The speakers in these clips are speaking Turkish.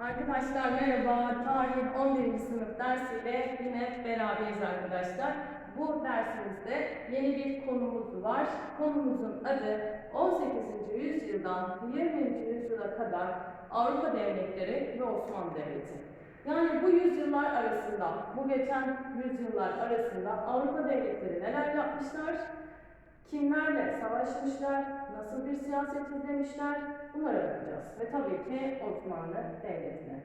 Arkadaşlar merhaba. Tarih 11. sınıf dersiyle yine beraberiz arkadaşlar. Bu dersimizde yeni bir konumuz var. Konumuzun adı 18. yüzyıldan 20. yüzyıla kadar Avrupa devletleri ve Osmanlı Devleti. Yani bu yüzyıllar arasında, bu geçen yüzyıllar arasında Avrupa devletleri neler yapmışlar, kimlerle savaşmışlar, nasıl bir siyaset izlemişler bunlara bakacağız. Ve tabii ki Osmanlı Devleti'ne.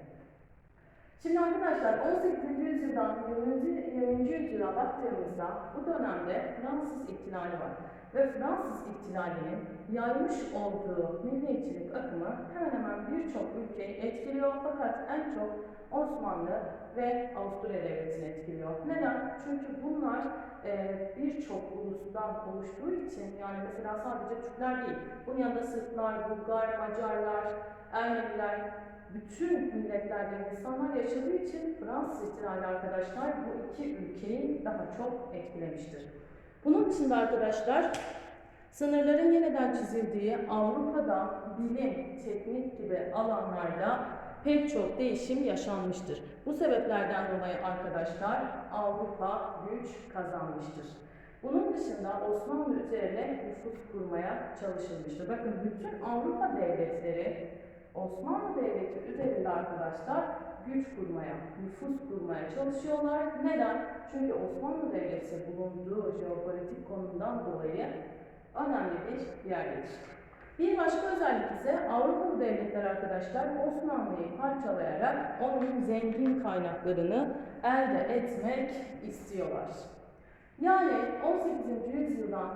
Şimdi arkadaşlar 18. yüzyıldan 20. 20. yüzyıla baktığımızda bu dönemde Fransız ihtilali var. Ve Fransız ihtilalinin yaymış olduğu milliyetçilik akımı hemen hemen birçok ülkeyi etkiliyor fakat en çok Osmanlı ve Avusturya Devleti'ni etkiliyor. Neden? Çünkü bunlar e, birçok ulustan oluştuğu için yani mesela sadece Türkler değil, bunun yanında Sırplar, Bulgar, Macarlar, Ermeniler, bütün milletlerden insanlar yaşadığı için Fransız ihtilali arkadaşlar bu iki ülkeyi daha çok etkilemiştir. Bunun dışında arkadaşlar sınırların yeniden çizildiği Avrupa'da bilim, teknik gibi alanlarda pek çok değişim yaşanmıştır. Bu sebeplerden dolayı arkadaşlar Avrupa güç kazanmıştır. Bunun dışında Osmanlı üzerine nüfus kurmaya çalışılmıştır. Bakın bütün Avrupa devletleri Osmanlı Devleti üzerinde arkadaşlar güç kurmaya, nüfus kurmaya çalışıyorlar. Neden? Çünkü Osmanlı Devleti bulunduğu jeopolitik konumdan dolayı önemli bir yerdedir. Bir başka özellik ise Avrupalı devletler arkadaşlar Osmanlı'yı parçalayarak onun zengin kaynaklarını elde etmek istiyorlar. Yani 18. yüzyıldan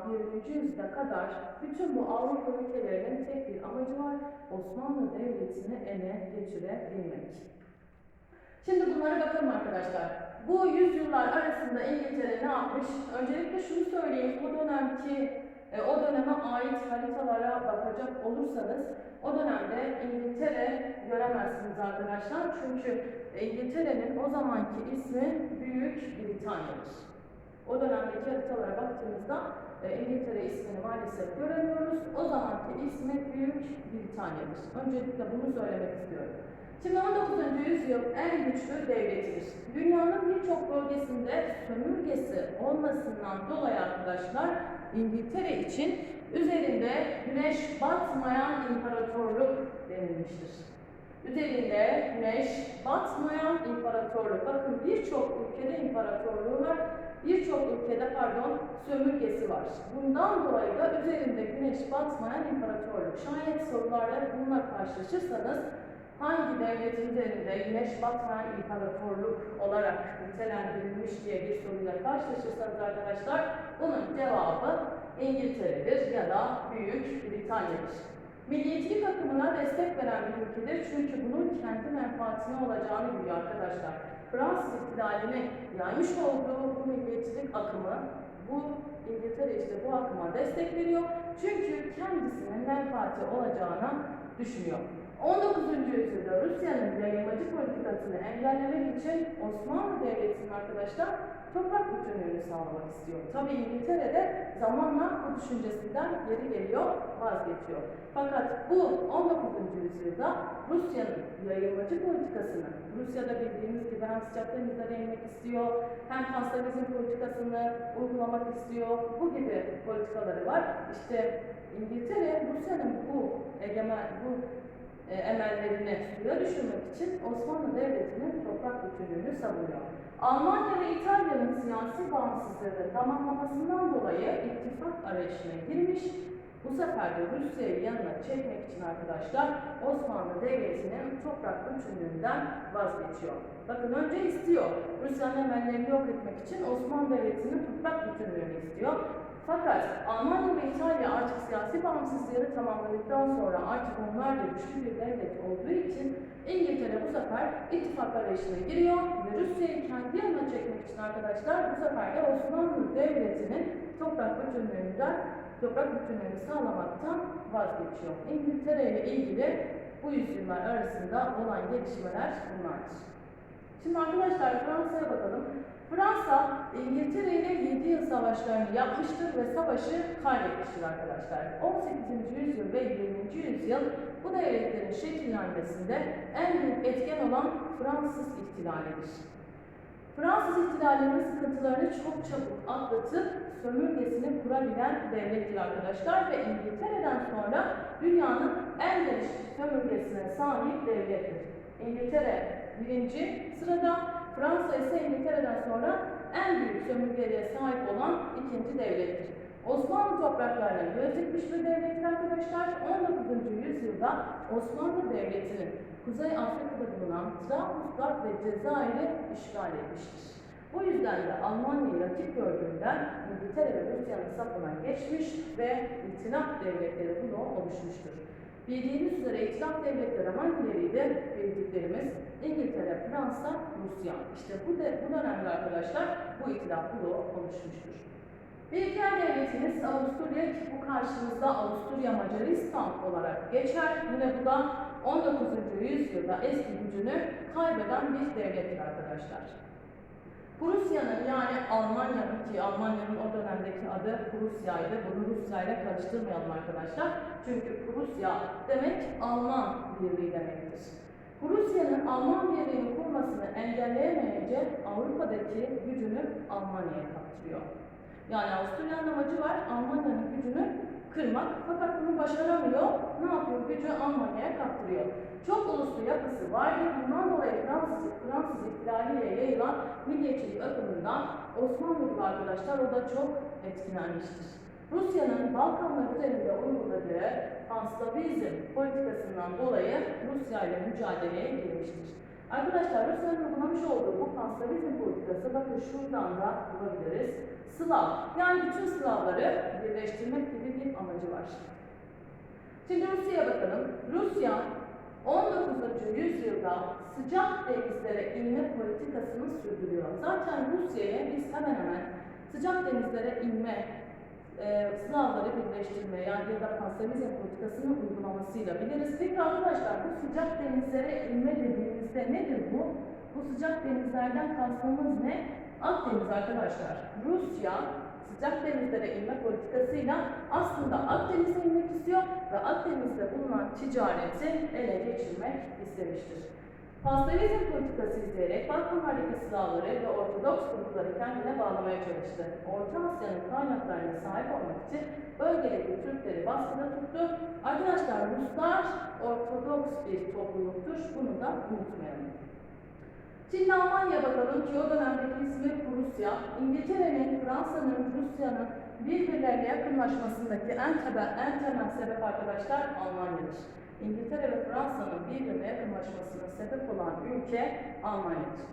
20. yüzyıla kadar bütün bu Avrupa ülkelerinin tek bir amacı var. Osmanlı Devleti'ni ele geçirebilmek. Şimdi bunlara bakalım arkadaşlar. Bu yüzyıllar arasında İngiltere ne yapmış? Öncelikle şunu söyleyeyim. O dönemki e, o döneme ait haritalara bakacak olursanız o dönemde İngiltere göremezsiniz arkadaşlar. Çünkü İngiltere'nin o zamanki ismi Büyük Britanya'dır. O dönemdeki haritalara baktığımızda e, İngiltere ismini maalesef göremiyoruz. O zamanki ismi Büyük Britanya'dır. Öncelikle bunu söylemek istiyorum. Şimdi 19. yüzyıl en güçlü devletidir. Dünyanın birçok bölgesinde sömürgesi olmasından dolayı arkadaşlar İngiltere için üzerinde güneş batmayan imparatorluk denilmiştir. Üzerinde güneş batmayan imparatorluk. Bakın birçok ülkede imparatorluğu var, birçok ülkede pardon sömürgesi var. Bundan dolayı da üzerinde güneş batmayan imparatorluk. Şayet sorularla bununla karşılaşırsanız hangi devletin üzerinde güneş batmayan imparatorluk olarak nitelendirilmiş diye bir soruyla karşılaşırsanız arkadaşlar bunun cevabı İngiltere'dir ya da Büyük Britanya'dır. Milliyetçilik akımına destek veren bir ülkedir çünkü bunun kendi menfaatine olacağını biliyor arkadaşlar. Fransız ihtilalini yaymış olduğu bu milliyetçilik akımı bu İngiltere işte bu akıma destek veriyor. Çünkü kendisinin menfaati olacağına düşünüyor. 19. yüzyılda Rusya'nın yayılmacı politikasını engellemek için Osmanlı Devleti'nin arkadaşlar toprak bütünlüğünü sağlamak istiyor. Tabi İngiltere de zamanla bu düşüncesinden geri geliyor, vazgeçiyor. Fakat bu 19. yüzyılda Rusya'nın yayılmacı politikasını, Rusya'da bildiğiniz gibi hem sıcak denizlere inmek istiyor, hem kapitalizm politikasını uygulamak istiyor, bu gibi politikaları var. İşte İngiltere Rusya'nın bu emellerini suya düşürmek için Osmanlı Devleti'nin toprak bütünlüğünü savunuyor. Almanya ve İtalya'nın siyasi bağımsızlığını tamamlamasından dolayı ittifak arayışına girmiş. Bu sefer de Rusya'yı yanına çekmek için arkadaşlar Osmanlı Devleti'nin toprak bütünlüğünden vazgeçiyor. Bakın önce istiyor. Rusya'nın emellerini yok etmek için Osmanlı Devleti'nin toprak bütünlüğünü istiyor. Fakat Almanya ve İtalya artık siyasi bağımsızlığını tamamladıktan sonra artık onlar da güçlü bir devlet olduğu için İngiltere bu sefer ittifak arayışına giriyor ve Rusya'yı kendi yanına çekmek için arkadaşlar bu sefer de Osmanlı Devleti'nin toprak bütünlüğünden toprak bütünlüğünü sağlamaktan vazgeçiyor. İngiltere ile ilgili bu yüzyıllar arasında olan gelişmeler bunlardır. Şimdi arkadaşlar Fransa'ya bakalım. Fransa, İngiltere ile 7 yıl savaşlarını yapmıştır ve savaşı kaybetmiştir arkadaşlar. 18. yüzyıl ve 20. yüzyıl bu devletlerin şekillenmesinde en büyük etken olan Fransız ihtilalidir. Fransız ihtilalinin sıkıntılarını çok çabuk atlatıp sömürgesini kurabilen devlettir arkadaşlar ve İngiltere'den sonra dünyanın en geniş sömürgesine sahip devlettir. İngiltere birinci sırada, Fransa ise İngiltere'den sonra en büyük sömürgeliğe sahip olan ikinci devlettir. Osmanlı topraklarına göz dikmiş bir devlettir arkadaşlar. 19. yüzyılda Osmanlı Devleti'nin Kuzey Afrika'da bulunan Trablusgarp ve Cezayir'i işgal etmiştir. Bu yüzden de Almanya'yı rakip gördüğünden İngiltere ve Rusya'nın safına geçmiş ve İtilaf devletleri bunu oluşmuştur. Bildiğiniz üzere İtilaf devletleri hangileriydi? Bildiklerimiz İngiltere, Fransa, Rusya. İşte bu, de, bu dönemde arkadaşlar bu İtilaf bloğu oluşmuştur. Bir diğer devletimiz Avusturya ki bu karşımızda Avusturya Macaristan olarak geçer. Yine bu da 19. yüzyılda eski gücünü kaybeden bir devlettir arkadaşlar. Prusya'nın yani Almanya'nın ki Almanya'nın o dönemdeki adı Prusya'ydı. Bunu Rusya ile karıştırmayalım arkadaşlar. Çünkü Prusya demek Alman birliği demektir. Prusya'nın Alman birliğini kurmasını engelleyemeyince Avrupa'daki gücünü Almanya'ya kaptırıyor. Yani Avusturya'nın amacı var Almanya'nın gücünü kırmak fakat bunu başaramıyor. Ne yapıyor? Gücü Almanya'ya kaptırıyor. Çok uluslu yapısı vardı. Bundan dolayı Fransız, Fransız ihtilaliyle yayılan milliyetçilik akımından Osmanlı gibi arkadaşlar o da çok etkilenmiştir. Rusya'nın Balkanlar üzerinde uyguladığı panslavizm politikasından dolayı Rusya ile mücadeleye girmiştir. Arkadaşlar Rusya'nın uygulamış olduğu bu panslavizm politikası bakın şuradan da bulabiliriz. Slav, yani bütün Slavları birleştirmek gibi bir amacı var. Şimdi Rusya'ya bakalım. Rusya 19. yüzyılda sıcak denizlere inme politikasını sürdürüyor. Zaten Rusya'ya biz hemen hemen sıcak denizlere inme, e, Slavları birleştirme yani ya da panslavizm politikasının uygulamasıyla biliriz. Peki arkadaşlar bu sıcak denizlere inme dediğimizde nedir bu? Bu sıcak denizlerden kastımız ne? Akdeniz arkadaşlar. Rusya sıcak denizlere inme politikasıyla aslında Akdeniz'e inmek istiyor ve Akdeniz'de bulunan ticareti ele geçirmek istemiştir. Panslavizm politikası izleyerek Balkanlardaki Slavları ve Ortodoks grupları kendine bağlamaya çalıştı. Orta Asya'nın kaynaklarına sahip olmak için bölgedeki Türkleri baskıda tuttu. Arkadaşlar Ruslar Ortodoks bir topluluktur. Bunu da unutmayalım. Şimdi Almanya bakalım ki o dönemdeki ismi Prusya. İngiltere'nin, Fransa'nın, Rusya'nın birbirlerine yakınlaşmasındaki en temel, en temel sebep arkadaşlar Almanya'dır. İngiltere ve Fransa'nın birbirine yakınlaşmasına sebep olan ülke Almanya'dır.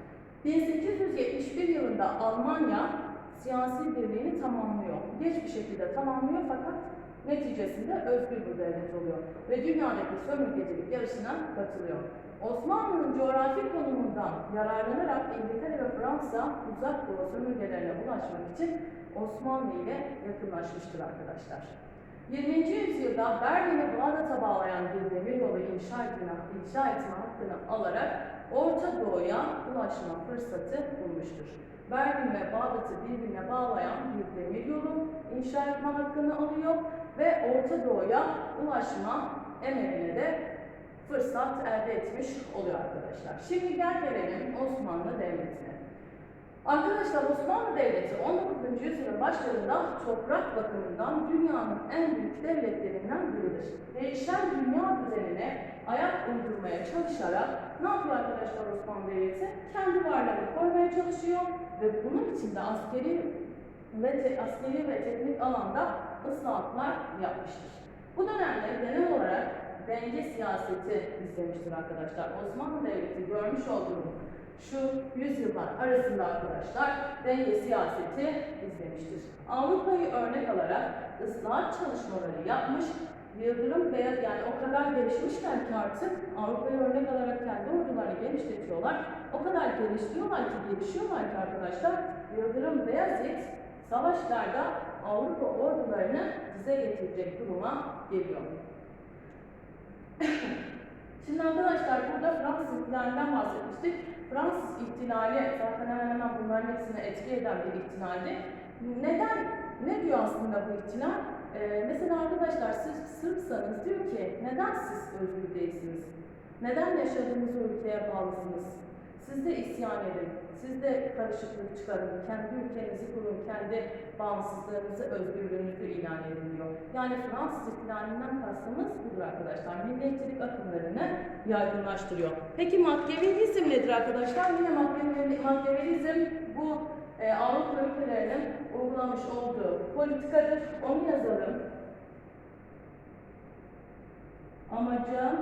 1871 yılında Almanya siyasi birliğini tamamlıyor. Geç bir şekilde tamamlıyor fakat neticesinde özgür bir devlet oluyor ve dünyadaki sömürgecilik yarışına katılıyor. Osmanlı'nın coğrafi konumundan yararlanarak İngiltere ve Fransa uzak doğu sömürgelerine ulaşmak için Osmanlı ile yakınlaşmıştır arkadaşlar. 20. yüzyılda Berlin'e Bağdat'a bağlayan bir demiryolu inşa etme, inşa etme hakkını alarak Orta Doğu'ya ulaşma fırsatı bulmuştur. Berlin ve Bağdat'ı birbirine bağlayan bir demiryolu inşa etme hakkını alıyor ve Orta Doğu'ya ulaşma emrine de fırsat elde etmiş oluyor arkadaşlar. Şimdi gel gelelim Osmanlı Devleti'ne. Arkadaşlar Osmanlı Devleti 19. yüzyılın başlarında toprak bakımından dünyanın en büyük devletlerinden biridir. Değişen dünya düzenine ayak uydurmaya çalışarak ne yapıyor arkadaşlar Osmanlı Devleti? Kendi varlığını korumaya çalışıyor ve bunun için de askeri ve te, askeri ve teknik alanda ıslahatlar yapmıştır. Bu dönemde genel olarak denge siyaseti izlemiştir arkadaşlar. Osmanlı Devleti görmüş olduğumuz şu yüzyıllar arasında arkadaşlar denge siyaseti izlemiştir. Avrupa'yı örnek alarak ıslahat çalışmaları yapmış, Yıldırım beyaz yani o kadar gelişmişler ki artık Avrupa'yı örnek alarak kendi ordularını genişletiyorlar. O kadar gelişiyorlar ki, gelişiyorlar ki arkadaşlar Yıldırım Beyazıt savaşlarda Avrupa ordularını dize getirecek duruma geliyor. Şimdi arkadaşlar burada da Fransız ihtilalinden bahsetmiştik. Fransız ihtilali zaten hemen hemen bunların hepsine etki eden bir ihtilaldi. Neden, ne diyor aslında bu ihtilal? Ee, mesela arkadaşlar siz Sırpsanız diyor ki neden siz özgür değilsiniz? Neden yaşadığınız ülkeye bağlısınız? Siz de isyan edin, siz de karışıklık çıkarın, kendi ülkenizi kurun, kendi bağımsızlığınızı, özgürlüğünüzü ilan edin diyor. Yani Fransız ihtilalinden kastımız budur arkadaşlar. Milliyetçilik akımlarını yaygınlaştırıyor. Peki Machiavellizm nedir arkadaşlar? Yine Machiavelli- Machiavellizm bu e, Avrupa ülkelerinin uygulamış olduğu politikadır. Onu yazalım. Amaca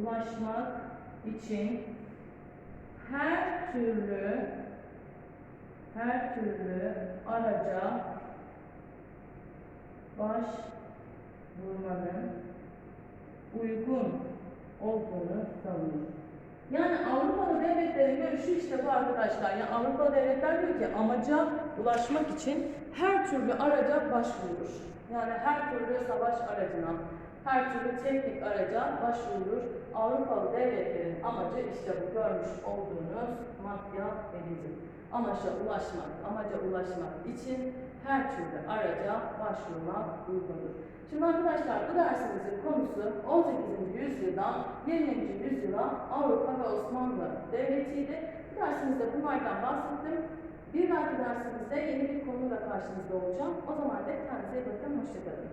ulaşmak için her türlü her türlü araca başvurmanın uygun olduğunu savunuyor. Yani Avrupalı devletlerin görüşü işte bu arkadaşlar. Yani Avrupalı devletler diyor ki amaca ulaşmak için her türlü araca başvurur. Yani her türlü savaş aracına, her türlü teknik araca başvurur. Avrupalı devletlerin amacı işte bu görmüş olduğunuz Machiavellizm. Amaca ulaşmak, amaca ulaşmak için her türlü araca başvurmak uygundur. Şimdi arkadaşlar bu dersimizin konusu 18. yüzyıldan 20. yüzyıla Avrupa ve Osmanlı Devleti'ydi. Bu dersimizde bunlardan bahsettim. Bir dahaki dersimizde yeni bir konuyla karşınızda olacağım. O zaman da kendinize iyi bakın, hoşçakalın.